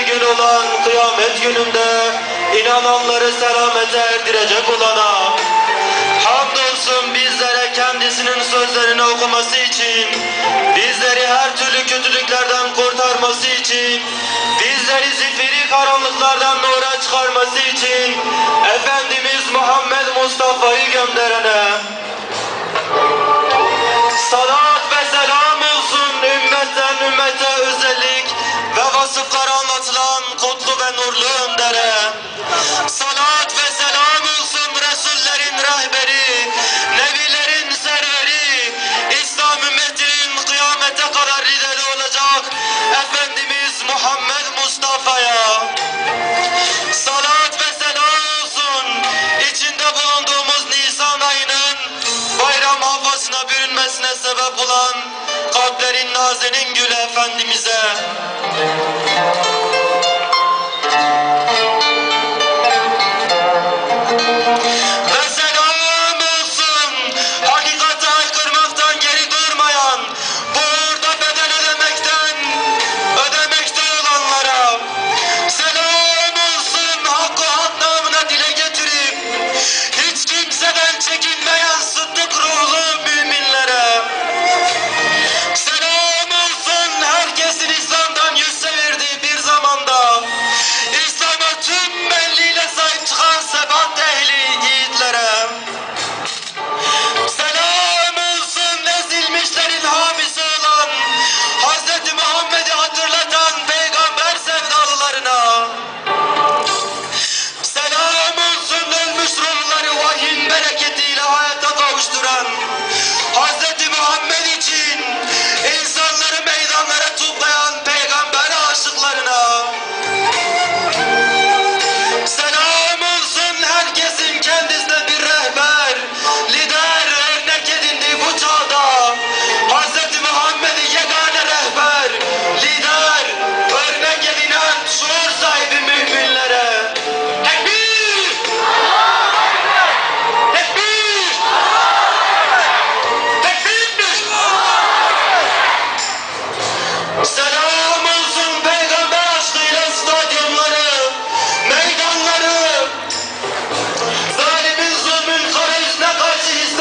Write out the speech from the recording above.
gün olan kıyamet gününde inananları selamete erdirecek olana. Hamdolsun bizlere kendisinin sözlerini okuması için bizleri her türlü kötülüklerden kurtarması için bizleri zifiri karanlıklardan nura çıkarması için Efendimiz Muhammed Mustafa'yı gönderene Bingöl Efendimiz'e.